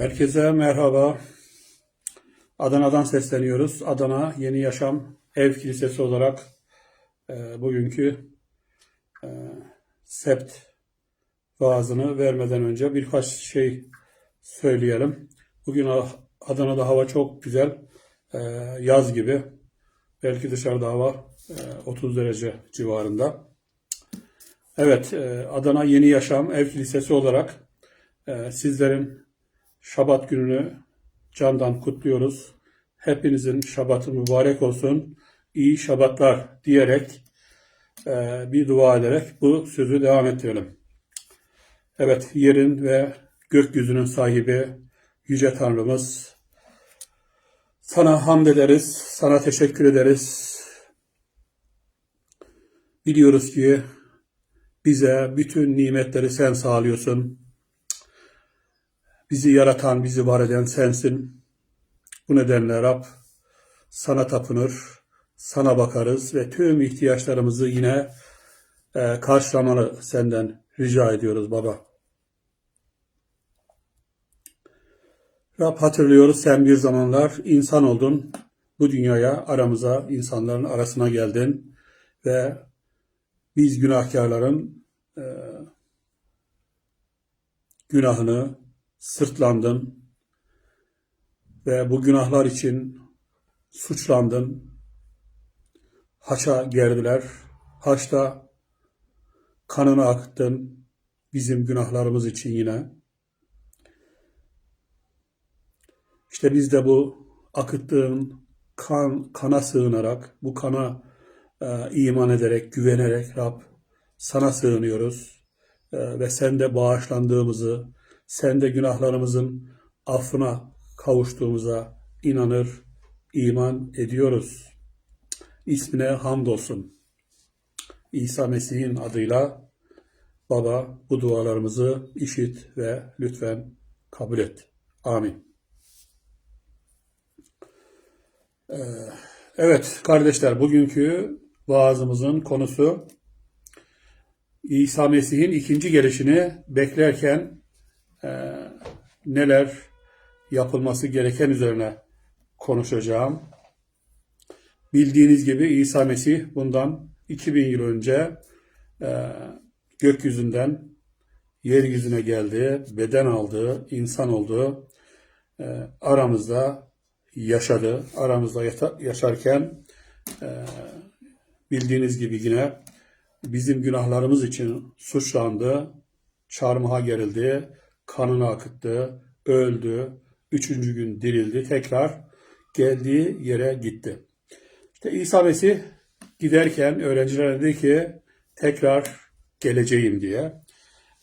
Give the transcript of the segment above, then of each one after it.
Herkese merhaba. Adana'dan sesleniyoruz. Adana Yeni Yaşam Ev Kilisesi olarak e, bugünkü e, sept vaazını vermeden önce birkaç şey söyleyelim. Bugün Adana'da hava çok güzel. E, yaz gibi. Belki dışarıda hava e, 30 derece civarında. Evet, e, Adana Yeni Yaşam Ev Kilisesi olarak e, sizlerin Şabat gününü candan kutluyoruz. Hepinizin şabatı mübarek olsun. İyi şabatlar diyerek e, bir dua ederek bu sözü devam ettirelim. Evet, yerin ve gökyüzünün sahibi Yüce Tanrımız, sana hamd ederiz, sana teşekkür ederiz. Biliyoruz ki bize bütün nimetleri sen sağlıyorsun. Bizi yaratan, bizi var eden sensin. Bu nedenle Rab sana tapınır, sana bakarız ve tüm ihtiyaçlarımızı yine e, karşılamanı senden rica ediyoruz baba. Rab hatırlıyoruz sen bir zamanlar insan oldun. Bu dünyaya aramıza, insanların arasına geldin ve biz günahkarların e, günahını sırtlandın ve bu günahlar için suçlandın. Haça gerdiler. Haçta kanını akıttın bizim günahlarımız için yine. İşte biz de bu akıttığın kan, kana sığınarak, bu kana e, iman ederek, güvenerek Rab sana sığınıyoruz. E, ve sende bağışlandığımızı, sende günahlarımızın affına kavuştuğumuza inanır, iman ediyoruz. İsmine hamdolsun. İsa Mesih'in adıyla Baba bu dualarımızı işit ve lütfen kabul et. Amin. Ee, Evet kardeşler bugünkü vaazımızın konusu İsa Mesih'in ikinci gelişini beklerken e, neler yapılması gereken üzerine konuşacağım. Bildiğiniz gibi İsa Mesih bundan 2000 yıl önce e, gökyüzünden yeryüzüne geldi, beden aldı, insan oldu, e, aramızda yaşadı. Aramızda yata- yaşarken e, bildiğiniz gibi yine bizim günahlarımız için suçlandı, çarmıha gerildi, kanını akıttı, öldü, üçüncü gün dirildi, tekrar geldiği yere gitti. İşte İsa Mesih giderken öğrencilere dedi ki tekrar geleceğim diye.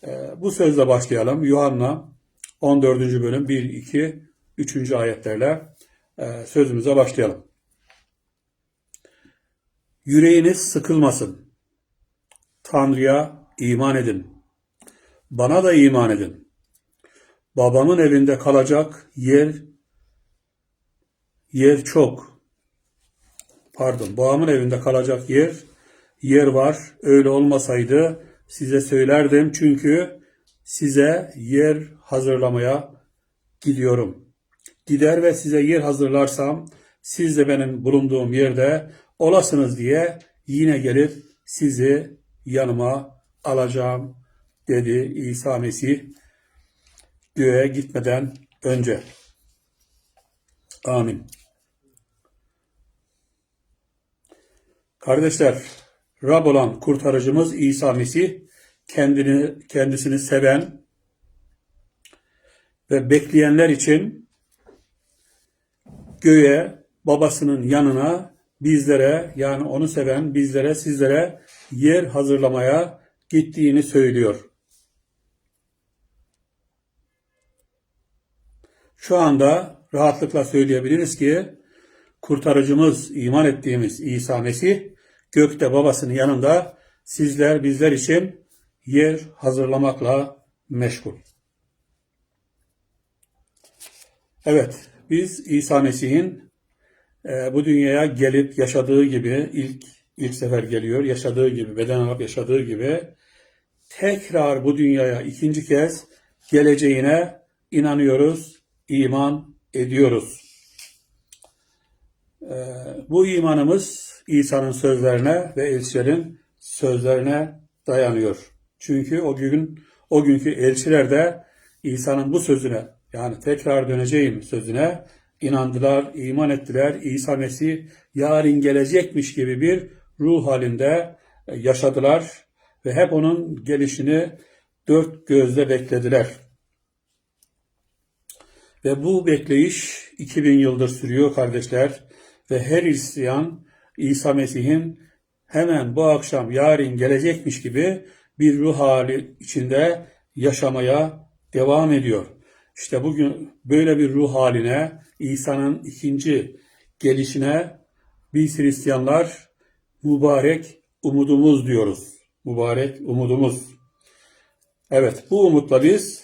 Ee, bu sözle başlayalım. Yuhanna 14. bölüm 1, 2, 3. ayetlerle e, sözümüze başlayalım. Yüreğiniz sıkılmasın. Tanrı'ya iman edin. Bana da iman edin. Babamın evinde kalacak yer yer çok. Pardon, babamın evinde kalacak yer yer var. Öyle olmasaydı size söylerdim çünkü size yer hazırlamaya gidiyorum. Gider ve size yer hazırlarsam siz de benim bulunduğum yerde olasınız diye yine gelip sizi yanıma alacağım dedi İsa Mesih göğe gitmeden önce. Amin. Kardeşler, Rab olan kurtarıcımız İsa Mesih kendini kendisini seven ve bekleyenler için göğe babasının yanına bizlere yani onu seven bizlere sizlere yer hazırlamaya gittiğini söylüyor. Şu anda rahatlıkla söyleyebiliriz ki kurtarıcımız, iman ettiğimiz İsa Mesih gökte babasının yanında sizler bizler için yer hazırlamakla meşgul. Evet, biz İsa Mesih'in e, bu dünyaya gelip yaşadığı gibi ilk ilk sefer geliyor, yaşadığı gibi, beden alıp yaşadığı gibi tekrar bu dünyaya ikinci kez geleceğine inanıyoruz, iman ediyoruz. Ee, bu imanımız İsa'nın sözlerine ve elçilerin sözlerine dayanıyor. Çünkü o gün o günkü elçiler de İsa'nın bu sözüne yani tekrar döneceğim sözüne inandılar, iman ettiler. İsa Mesih yarın gelecekmiş gibi bir ruh halinde yaşadılar ve hep onun gelişini dört gözle beklediler. Ve bu bekleyiş 2000 yıldır sürüyor kardeşler ve her Hristiyan İsa Mesih'in hemen bu akşam yarın gelecekmiş gibi bir ruh hali içinde yaşamaya devam ediyor. İşte bugün böyle bir ruh haline İsa'nın ikinci gelişine biz Hristiyanlar mübarek umudumuz diyoruz. Mübarek umudumuz. Evet bu umutla biz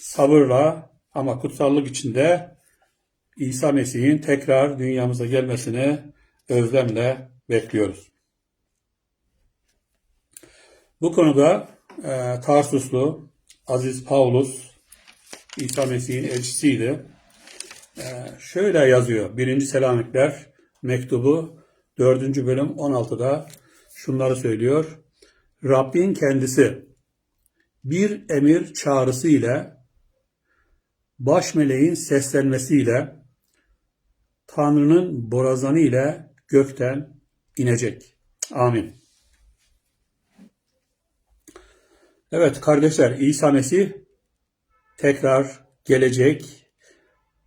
sabırla ama kutsallık içinde İsa Mesih'in tekrar dünyamıza gelmesini özlemle bekliyoruz. Bu konuda e, Tarsuslu Aziz Paulus İsa Mesih'in elçisiydi. E, şöyle yazıyor 1. Selanikler mektubu 4. bölüm 16'da şunları söylüyor. Rabbin kendisi bir emir çağrısı ile baş meleğin seslenmesiyle Tanrı'nın borazanı ile gökten inecek. Amin. Evet kardeşler İsa Mesih tekrar gelecek.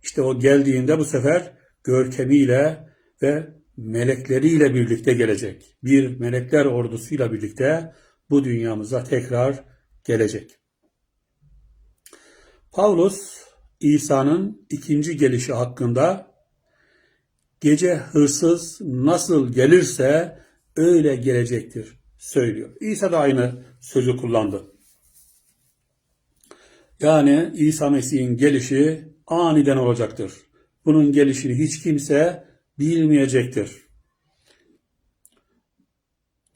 İşte o geldiğinde bu sefer görkemiyle ve melekleriyle birlikte gelecek. Bir melekler ordusuyla birlikte bu dünyamıza tekrar gelecek. Paulus İsa'nın ikinci gelişi hakkında gece hırsız nasıl gelirse öyle gelecektir söylüyor. İsa da aynı sözü kullandı. Yani İsa Mesih'in gelişi aniden olacaktır. Bunun gelişini hiç kimse bilmeyecektir.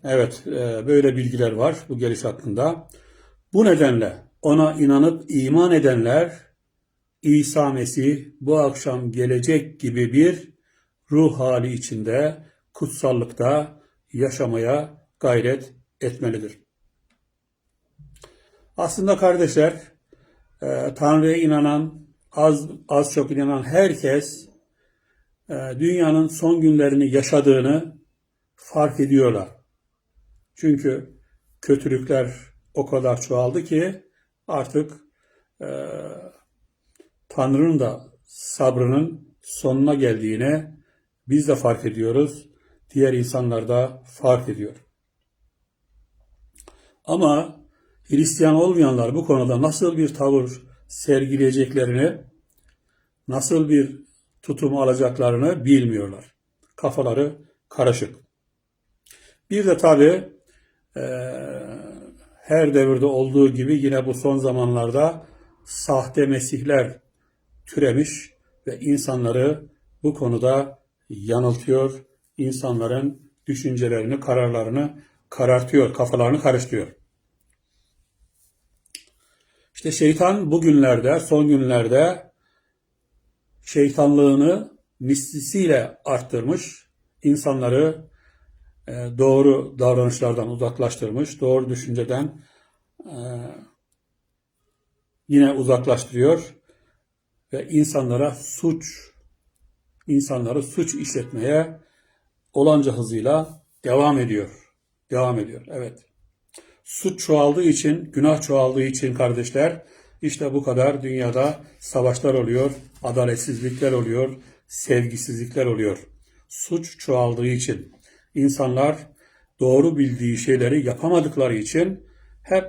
Evet, e, böyle bilgiler var bu geliş hakkında. Bu nedenle ona inanıp iman edenler İsa Mesih bu akşam gelecek gibi bir ruh hali içinde kutsallıkta yaşamaya gayret etmelidir. Aslında kardeşler, e, Tanrı'ya inanan, az az çok inanan herkes e, dünyanın son günlerini yaşadığını fark ediyorlar. Çünkü kötülükler o kadar çoğaldı ki artık e, Tanrı'nın da sabrının sonuna geldiğini biz de fark ediyoruz. Diğer insanlar da fark ediyor. Ama Hristiyan olmayanlar bu konuda nasıl bir tavır sergileyeceklerini, nasıl bir tutum alacaklarını bilmiyorlar. Kafaları karışık. Bir de tabi e, her devirde olduğu gibi yine bu son zamanlarda sahte mesihler türemiş ve insanları bu konuda yanıltıyor, insanların düşüncelerini, kararlarını karartıyor, kafalarını karıştırıyor. İşte şeytan bugünlerde, son günlerde şeytanlığını mislisiyle arttırmış, insanları e, doğru davranışlardan uzaklaştırmış, doğru düşünceden e, yine uzaklaştırıyor ve insanlara suç, insanları suç işletmeye olanca hızıyla devam ediyor. Devam ediyor. Evet. Suç çoğaldığı için, günah çoğaldığı için kardeşler, işte bu kadar dünyada savaşlar oluyor, adaletsizlikler oluyor, sevgisizlikler oluyor. Suç çoğaldığı için insanlar doğru bildiği şeyleri yapamadıkları için hep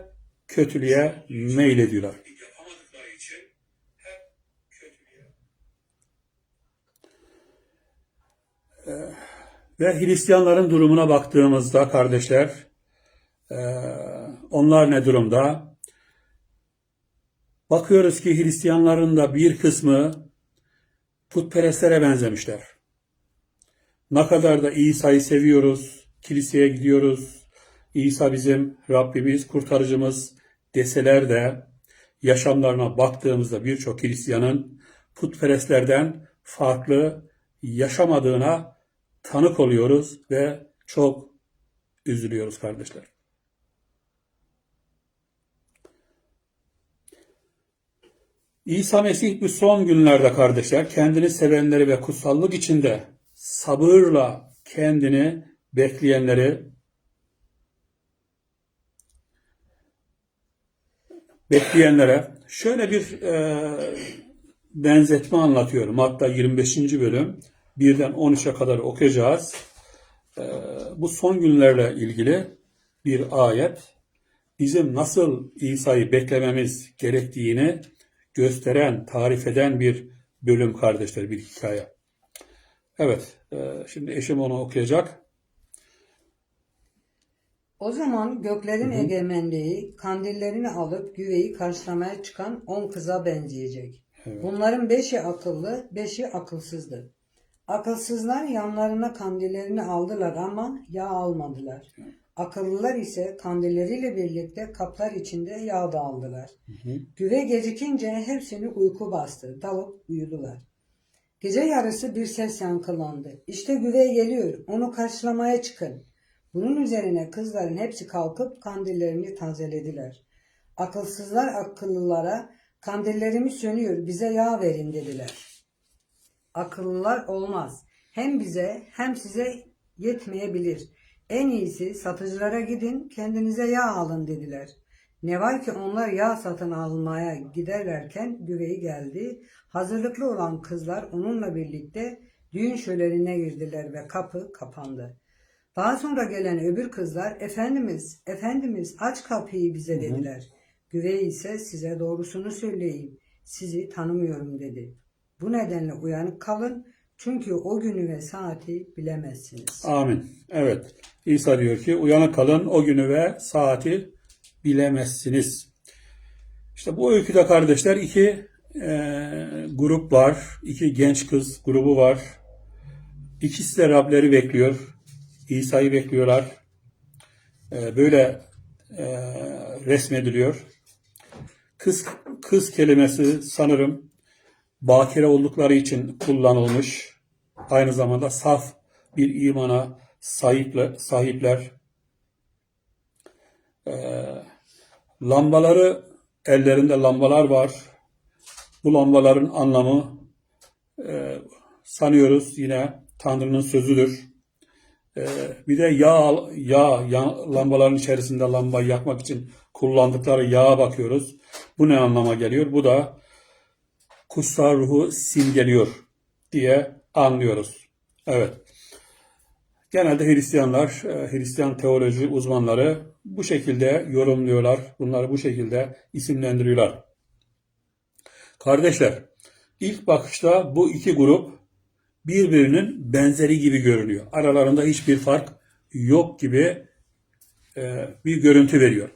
kötülüğe meylediyorlar. Ve Hristiyanların durumuna baktığımızda kardeşler, e, onlar ne durumda? Bakıyoruz ki Hristiyanların da bir kısmı putperestlere benzemişler. Ne kadar da İsa'yı seviyoruz, kiliseye gidiyoruz, İsa bizim Rabbimiz, kurtarıcımız deseler de yaşamlarına baktığımızda birçok Hristiyanın putperestlerden farklı yaşamadığına tanık oluyoruz ve çok üzülüyoruz kardeşler. İsa Mesih bu son günlerde kardeşler kendini sevenleri ve kutsallık içinde sabırla kendini bekleyenleri bekleyenlere şöyle bir e, benzetme anlatıyorum. Hatta 25. bölüm 1'den 13'e kadar okuyacağız. E, bu son günlerle ilgili bir ayet bizim nasıl İsa'yı beklememiz gerektiğini gösteren, tarif eden bir bölüm kardeşler, bir hikaye. Evet, e, şimdi eşim onu okuyacak. O zaman göklerin egemenliği kandillerini alıp güveyi karşılamaya çıkan on kıza benzeyecek. Bunların beşi akıllı, beşi akılsızdı. Akılsızlar yanlarına kandillerini aldılar ama yağ almadılar. Akıllılar ise kandilleriyle birlikte kaplar içinde yağ da aldılar. Güve gecikince hepsini uyku bastı. Dalıp uyudular. Gece yarısı bir ses yankılandı. İşte güve geliyor. Onu karşılamaya çıkın. Bunun üzerine kızların hepsi kalkıp kandillerini tazelediler. Akılsızlar akıllılara kandillerimi sönüyor bize yağ verin dediler. Akıllılar olmaz. Hem bize hem size yetmeyebilir. En iyisi satıcılara gidin kendinize yağ alın dediler. Ne var ki onlar yağ satın almaya giderlerken güveyi geldi. Hazırlıklı olan kızlar onunla birlikte düğün şölenine girdiler ve kapı kapandı. Daha sonra gelen öbür kızlar Efendimiz, Efendimiz aç kapıyı bize dediler. Güvey ise size doğrusunu söyleyeyim. Sizi tanımıyorum dedi. Bu nedenle uyanık kalın çünkü o günü ve saati bilemezsiniz. Amin. Evet. İsa diyor ki uyanık kalın o günü ve saati bilemezsiniz. İşte bu öyküde kardeşler iki e, grup var. iki genç kız grubu var. İkisi de Rableri bekliyor. İsa'yı bekliyorlar. E, böyle e, resmediliyor. Kız, kız kelimesi sanırım bakire oldukları için kullanılmış. Aynı zamanda saf bir imana sahiple, sahipler. Ee, lambaları, ellerinde lambalar var. Bu lambaların anlamı e, sanıyoruz yine Tanrı'nın sözüdür. Ee, bir de yağ, yağ, yağ, lambaların içerisinde lambayı yakmak için kullandıkları yağa bakıyoruz. Bu ne anlama geliyor? Bu da kutsal ruhu simgeliyor diye anlıyoruz. Evet. Genelde Hristiyanlar, e, Hristiyan teoloji uzmanları bu şekilde yorumluyorlar. Bunları bu şekilde isimlendiriyorlar. Kardeşler, ilk bakışta bu iki grup birbirinin benzeri gibi görünüyor. Aralarında hiçbir fark yok gibi e, bir görüntü veriyor.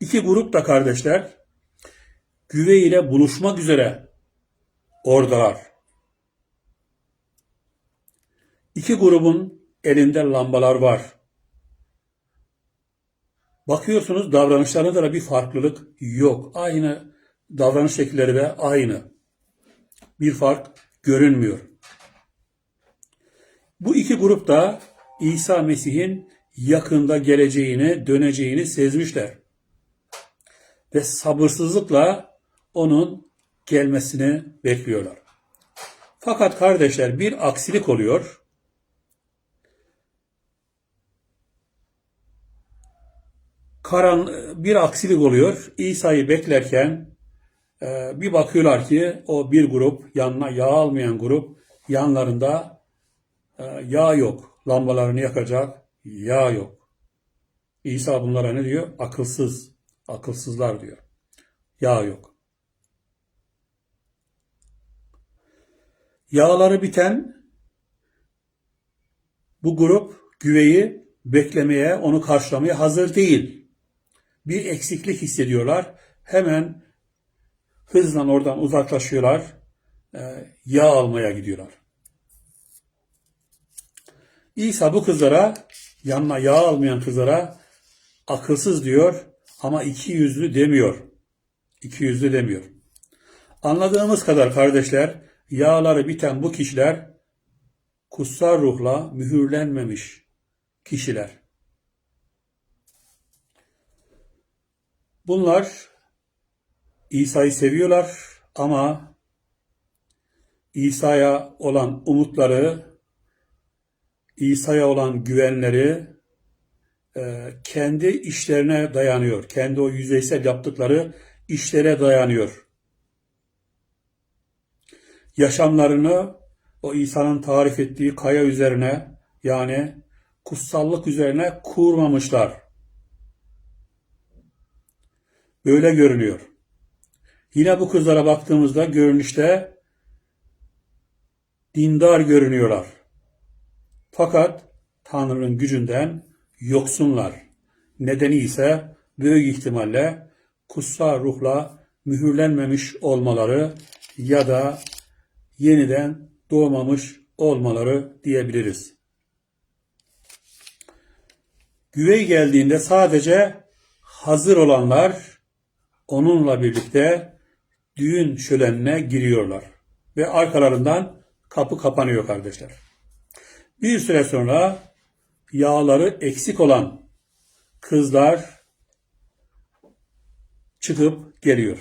İki grup da kardeşler güve ile buluşmak üzere oradalar. İki grubun elinde lambalar var. Bakıyorsunuz davranışlarında da bir farklılık yok. Aynı davranış şekilleri de aynı. Bir fark görünmüyor. Bu iki grup da İsa Mesih'in yakında geleceğini, döneceğini sezmişler. Ve sabırsızlıkla onun gelmesini bekliyorlar. Fakat kardeşler bir aksilik oluyor. Karan bir aksilik oluyor. İsa'yı beklerken e, bir bakıyorlar ki o bir grup yanına yağ almayan grup yanlarında e, yağ yok. Lambalarını yakacak yağ yok. İsa bunlara ne diyor? Akılsız. Akılsızlar diyor. Yağ yok. Yağları biten bu grup güveyi beklemeye, onu karşılamaya hazır değil. Bir eksiklik hissediyorlar. Hemen hızla oradan uzaklaşıyorlar. E, yağ almaya gidiyorlar. İsa bu kızlara, yanına yağ almayan kızlara akılsız diyor ama iki yüzlü demiyor. İki yüzlü demiyor. Anladığımız kadar kardeşler, yağları biten bu kişiler kutsal ruhla mühürlenmemiş kişiler. Bunlar İsa'yı seviyorlar ama İsa'ya olan umutları, İsa'ya olan güvenleri e, kendi işlerine dayanıyor. Kendi o yüzeysel yaptıkları işlere dayanıyor. Yaşamlarını o İsa'nın tarif ettiği kaya üzerine yani kutsallık üzerine kurmamışlar. Böyle görünüyor. Yine bu kızlara baktığımızda görünüşte dindar görünüyorlar. Fakat Tanrı'nın gücünden yoksunlar. Nedeni ise büyük ihtimalle kutsal ruhla mühürlenmemiş olmaları ya da yeniden doğmamış olmaları diyebiliriz. Güvey geldiğinde sadece hazır olanlar onunla birlikte düğün şölenine giriyorlar. Ve arkalarından kapı kapanıyor kardeşler. Bir süre sonra yağları eksik olan kızlar çıkıp geliyor.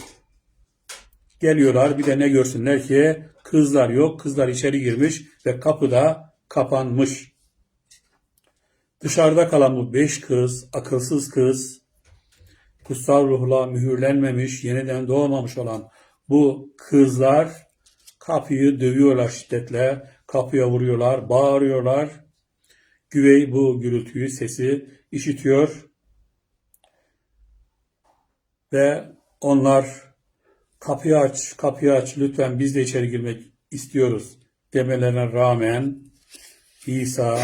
Geliyorlar bir de ne görsünler ki kızlar yok. Kızlar içeri girmiş ve kapı da kapanmış. Dışarıda kalan bu beş kız, akılsız kız, kutsal ruhla mühürlenmemiş, yeniden doğmamış olan bu kızlar kapıyı dövüyorlar şiddetle, kapıya vuruyorlar, bağırıyorlar. Güvey bu gürültüyü, sesi işitiyor ve onlar kapıyı aç, kapıyı aç, lütfen biz de içeri girmek istiyoruz demelerine rağmen İsa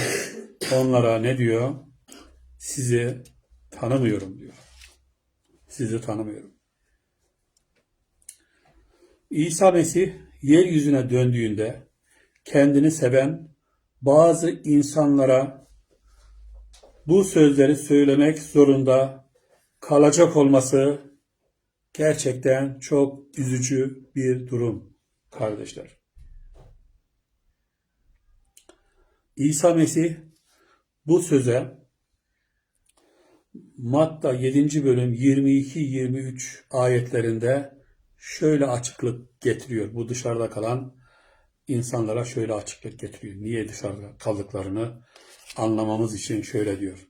onlara ne diyor? Sizi tanımıyorum diyor. Sizi tanımıyorum. İsa Mesih yeryüzüne döndüğünde kendini seven bazı insanlara bu sözleri söylemek zorunda kalacak olması gerçekten çok üzücü bir durum kardeşler. İsa Mesih bu söze Matta 7. bölüm 22-23 ayetlerinde şöyle açıklık getiriyor. Bu dışarıda kalan insanlara şöyle açıklık getiriyor. Niye dışarıda kaldıklarını anlamamız için şöyle diyor.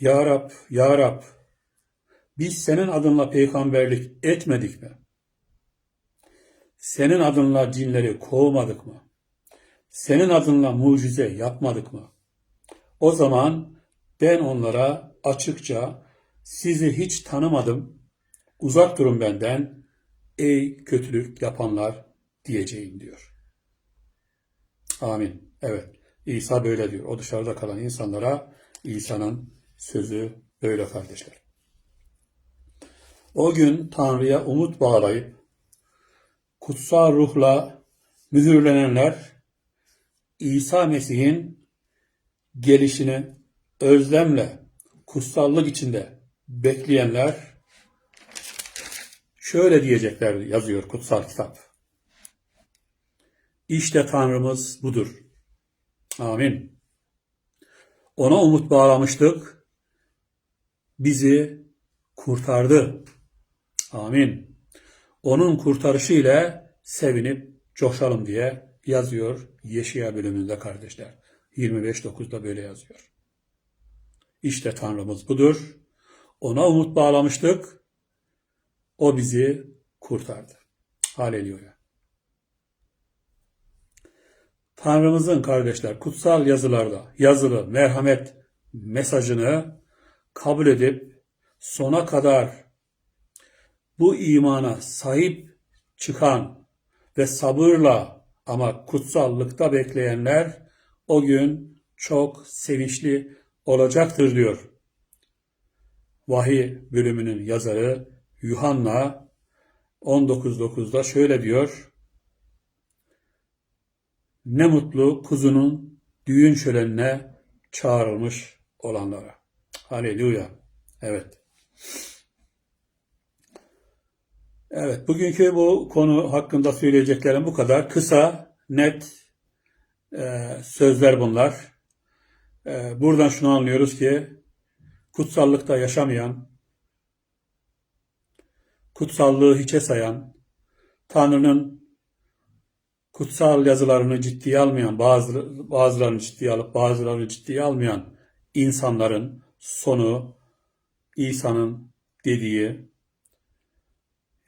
Ya Rab, Ya Rab, biz senin adınla peygamberlik etmedik mi? Senin adınla cinleri kovmadık mı? Senin adınla mucize yapmadık mı? O zaman ben onlara açıkça sizi hiç tanımadım, uzak durun benden ey kötülük yapanlar diyeceğim diyor. Amin. Evet. İsa böyle diyor. O dışarıda kalan insanlara İsa'nın sözü böyle kardeşler. O gün Tanrı'ya umut bağlayıp kutsal ruhla mühürlenenler İsa Mesih'in gelişini özlemle, kutsallık içinde bekleyenler şöyle diyecekler yazıyor kutsal kitap. İşte Tanrımız budur. Amin. Ona umut bağlamıştık. Bizi kurtardı. Amin. Onun kurtarışı ile sevinip coşalım diye yazıyor Yeşaya bölümünde kardeşler. 25.9'da böyle yazıyor. İşte Tanrımız budur. Ona umut bağlamıştık. O bizi kurtardı. Haleluya. Tanrımızın kardeşler kutsal yazılarda yazılı merhamet mesajını kabul edip sona kadar bu imana sahip çıkan ve sabırla ama kutsallıkta bekleyenler o gün çok sevinçli olacaktır diyor. Vahiy bölümünün yazarı Yuhanna 19.9'da şöyle diyor. Ne mutlu kuzunun düğün şölenine çağrılmış olanlara. Haleluya. Evet. Evet, bugünkü bu konu hakkında söyleyeceklerim bu kadar. Kısa, net e, sözler bunlar. E, buradan şunu anlıyoruz ki kutsallıkta yaşamayan, kutsallığı hiçe sayan, Tanrı'nın kutsal yazılarını ciddiye almayan, bazı, bazılarını ciddiye alıp bazılarını ciddiye almayan insanların sonu İsa'nın dediği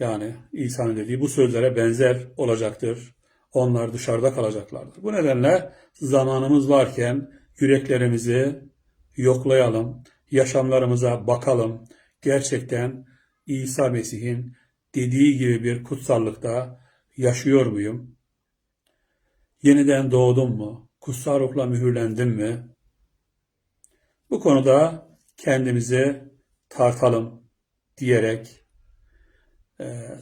yani İsa'nın dediği bu sözlere benzer olacaktır. Onlar dışarıda kalacaklardır. Bu nedenle zamanımız varken yüreklerimizi yoklayalım, yaşamlarımıza bakalım. Gerçekten İsa Mesih'in dediği gibi bir kutsallıkta yaşıyor muyum? Yeniden doğdum mu? Kutsal ruhla mühürlendim mi? Bu konuda kendimizi tartalım diyerek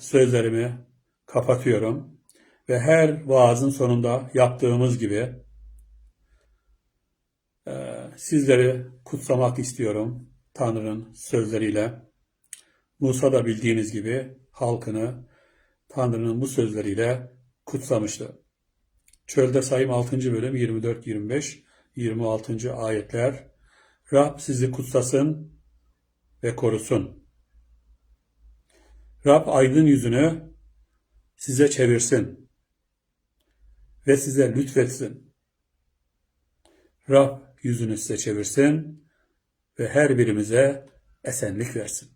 sözlerimi kapatıyorum ve her vaazın sonunda yaptığımız gibi e, sizleri kutsamak istiyorum Tanrı'nın sözleriyle. Musa da bildiğiniz gibi halkını Tanrı'nın bu sözleriyle kutsamıştı. Çölde sayım 6. bölüm 24-25 26. ayetler Rab sizi kutsasın ve korusun. Rab aydın yüzünü size çevirsin ve size lütfetsin. Rab yüzünü size çevirsin ve her birimize esenlik versin.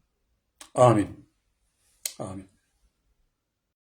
Amin. Amin.